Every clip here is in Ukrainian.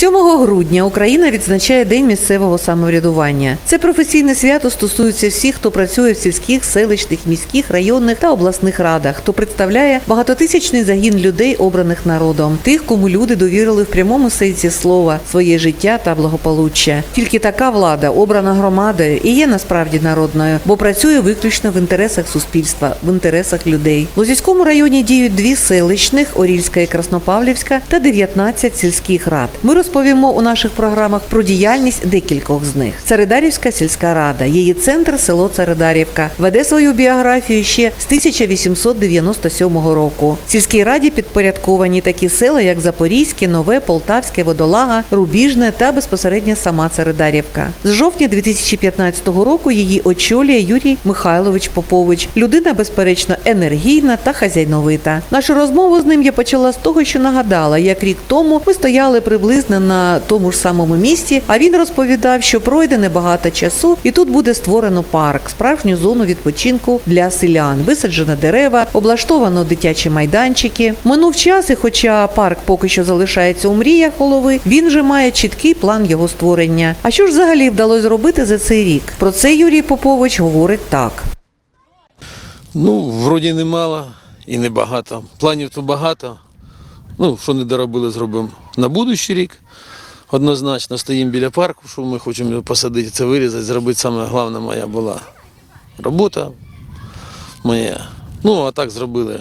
7 грудня Україна відзначає День місцевого самоврядування. Це професійне свято стосується всіх, хто працює в сільських, селищних, міських, районних та обласних радах, хто представляє багатотисячний загін людей, обраних народом, тих, кому люди довірили в прямому сенсі слова своє життя та благополуччя. Тільки така влада, обрана громадою, і є насправді народною, бо працює виключно в інтересах суспільства, в інтересах людей. В Лозівському районі діють дві селищних Орільська і Краснопавлівська та 19 сільських рад. Ми розповімо у наших програмах про діяльність декількох з них. Царидарівська сільська рада, її центр село Царидарівка, веде свою біографію ще з 1897 року. Сільській раді підпорядковані такі села, як Запорізьке, Нове, Полтавське, Водолага, Рубіжне та безпосередньо сама Царидарівка. З жовтня 2015 року її очолює Юрій Михайлович Попович. Людина, безперечно, енергійна та хазяйновита. Нашу розмову з ним я почала з того, що нагадала, як рік тому ми стояли приблизно на тому ж самому місці, а він розповідав, що пройде небагато часу, і тут буде створено парк, справжню зону відпочинку для селян. Висаджено дерева, облаштовано дитячі майданчики. Минув час, і хоча парк поки що залишається у мріях голови, він вже має чіткий план його створення. А що ж взагалі вдалося зробити за цей рік? Про це Юрій Попович говорить так. Ну, вроді немало і небагато. Планів то багато. Ну, що не доробили, зробимо на будущий рік. Однозначно стоїмо біля парку, що ми хочемо посадити, це вирізати, зробити саме головна моя була робота моя. Ну, а так зробили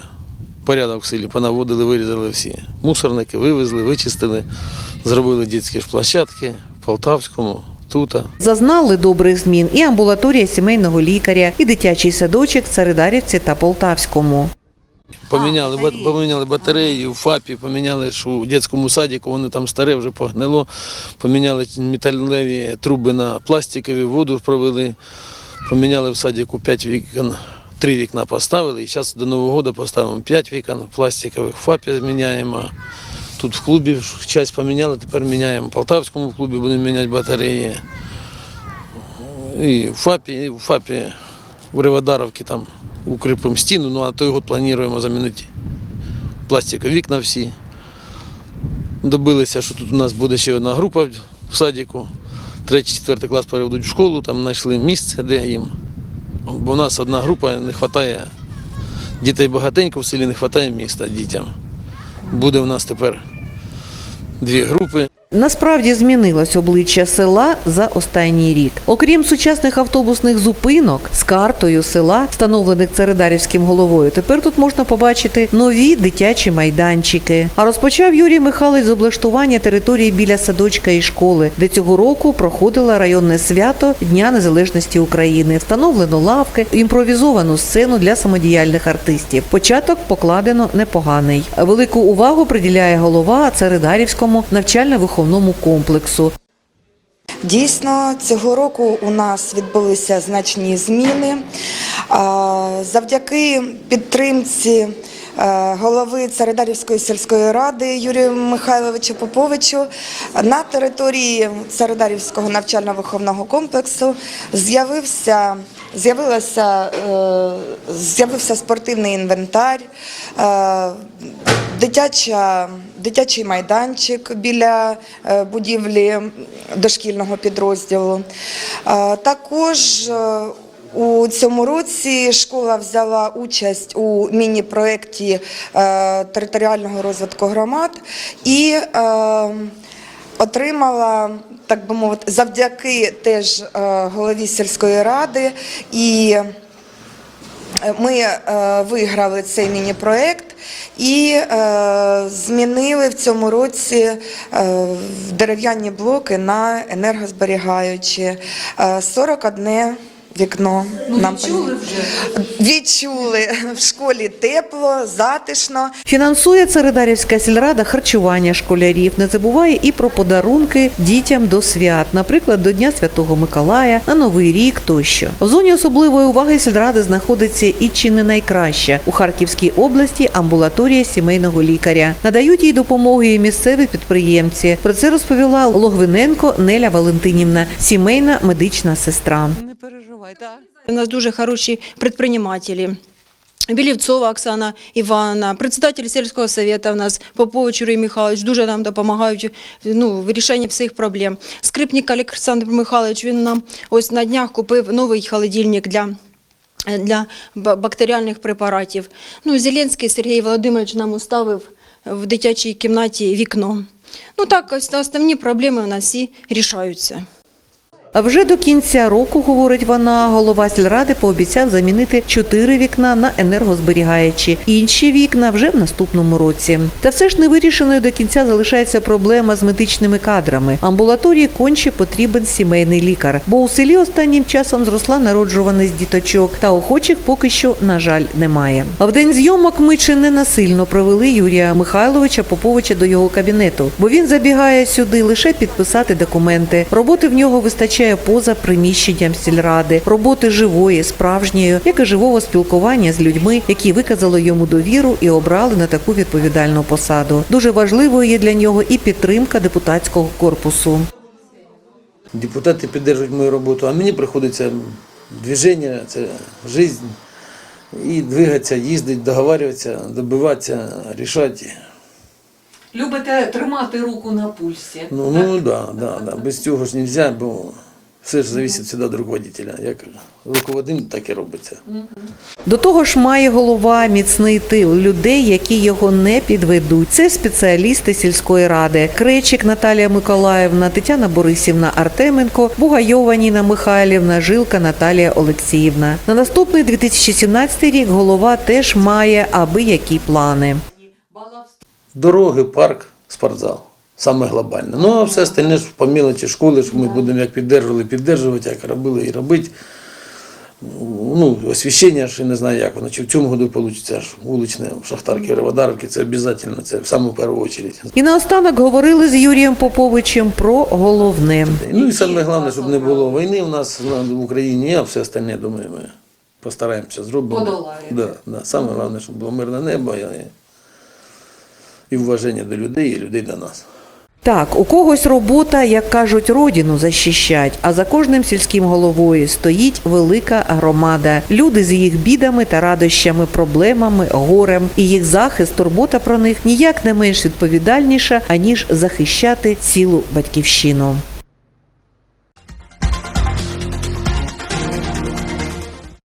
порядок в селі, понаводили, вирізали всі. Мусорники вивезли, вичистили, зробили дитячі ж площадки в Полтавському, тут. Зазнали добрих змін і амбулаторія сімейного лікаря, і дитячий садочок в Царидарівці та Полтавському. Поміняли, бат- поміняли батареї в ФАПі, поміняли, що у дитячому садіку, вони там старе вже погнило. Поміняли металеві труби на пластикові, воду провели. Поміняли в садіку 5 вікон, 3 вікна поставили. І зараз до Нового року поставимо 5 вікон пластикових, в ФАПі зміняємо. Тут в клубі часть поміняли, тепер міняємо. В Полтавському клубі будемо міняти батареї. І в ФАПі, і в ФАПі в Риводаровці там укріпимо стіну, ну а той год плануємо замінити пластикові вікна всі. Добилися, що тут у нас буде ще одна група в садіку. Третій, четвертий клас переведуть в школу, там знайшли місце, де їм. Бо в нас одна група не вистачає. Дітей багатенько в селі не вистачає міста дітям. Буде в нас тепер дві групи. Насправді змінилось обличчя села за останній рік. Окрім сучасних автобусних зупинок з картою села, встановлених царидарівським головою, тепер тут можна побачити нові дитячі майданчики. А розпочав Юрій Михайлович з облаштування території біля садочка і школи, де цього року проходило районне свято Дня Незалежності України. Встановлено лавки, імпровізовану сцену для самодіяльних артистів. Початок покладено непоганий. Велику увагу приділяє голова Царидарівському навчально-виховному комплексу. Дійсно, цього року у нас відбулися значні зміни. Завдяки підтримці е, голови Царидарівської сільської ради Юрію Михайловичу Поповичу на території Царидарівського навчально-виховного комплексу з'явився з'явилося е, з'явився спортивний інвентар. е, Дитяча, дитячий майданчик біля е, будівлі дошкільного підрозділу. Також е, у цьому році школа взяла участь у міні-проєкті е, територіального розвитку громад і отримала, так би мовити, завдяки теж голові сільської ради і ми виграли цей міні-проект і е, змінили в цьому році е, дерев'яні блоки на енергозберігаючі. Е, 41 вікно ну, нам відчули вже? Відчули. В школі тепло, затишно. Фінансує Царидарівська сільрада харчування школярів, не забуває і про подарунки дітям до свят, наприклад, до Дня Святого Миколая, на Новий рік тощо. В зоні особливої уваги сільради знаходиться і чи не найкраща у Харківській області амбулаторія сімейного лікаря. Надають їй допомогу і місцеві підприємці. Про це розповіла Логвиненко Неля Валентинівна, сімейна медична сестра. У нас дуже хороші предпринимателі. Білівцова Оксана Івановна, председатель сільського совета у нас Попович Юрій Михайлович, дуже нам допомагають ну, в рішенні всіх проблем. Скрипник Олександр Михайлович, він нам ось на днях купив новий холодильник для для бактеріальних препаратів. Ну, Зеленський Сергій Володимирович нам уставив в дитячій кімнаті вікно. Ну так, ось основні проблеми у нас всі рішаються. А вже до кінця року, говорить вона, голова сільради пообіцяв замінити чотири вікна на енергозберігаючі, інші вікна вже в наступному році. Та все ж невирішеною до кінця залишається проблема з медичними кадрами. Амбулаторії конче потрібен сімейний лікар, бо у селі останнім часом зросла народжуваність діточок, та охочих поки що, на жаль, немає. А в день зйомок ми чи не насильно провели Юрія Михайловича Поповича до його кабінету, бо він забігає сюди лише підписати документи. Роботи в нього вистачає поза приміщенням сільради, роботи живої, справжньої, як і живого спілкування з людьми, які виказали йому довіру і обрали на таку відповідальну посаду. Дуже важливою є для нього і підтримка депутатського корпусу. Депутати підтримують мою роботу, а мені приходиться движення, це життя. І двигатися, їздити, договарюватися, добиватися, рішати. Любите тримати руку на пульсі. Ну, ну да, да, да. Без цього ж не можна, бо все ж залежить всегда від руководителя. Як руководитель, так і робиться. До того ж має голова міцний тил людей, які його не підведуть. Це спеціалісти сільської ради. Кречик Наталія Миколаївна, Тетяна Борисівна Артеменко, Бугайова Ніна Михайлівна, Жилка Наталія Олексіївна. На наступний 2017 рік голова теж має аби які плани. Дороги, парк, спортзал. Саме глобальне. Ну, а все остальне ж по мілочі школи, що ми будемо як піддержували, піддержувати, як робили і робити. Ну, освіщення ж не знаю, як воно. Чи в цьому году вийде вуличне Шахтарки, Реводарки, це обов'язково, це в саму першу чергу. І наостанок говорили з Юрієм Поповичем про головне. Ну і саме головне, щоб не було війни у нас в Україні, а все остальне, думаю, ми постараємося зробимо. Подолаєте. Да, да. Саме головне, щоб було мирне небо і, і вважання до людей, і людей до нас. Так, у когось робота, як кажуть, родину захищать, а за кожним сільським головою стоїть велика громада. Люди з їх бідами та радощами, проблемами, горем. І їх захист, турбота про них ніяк не менш відповідальніша, аніж захищати цілу батьківщину.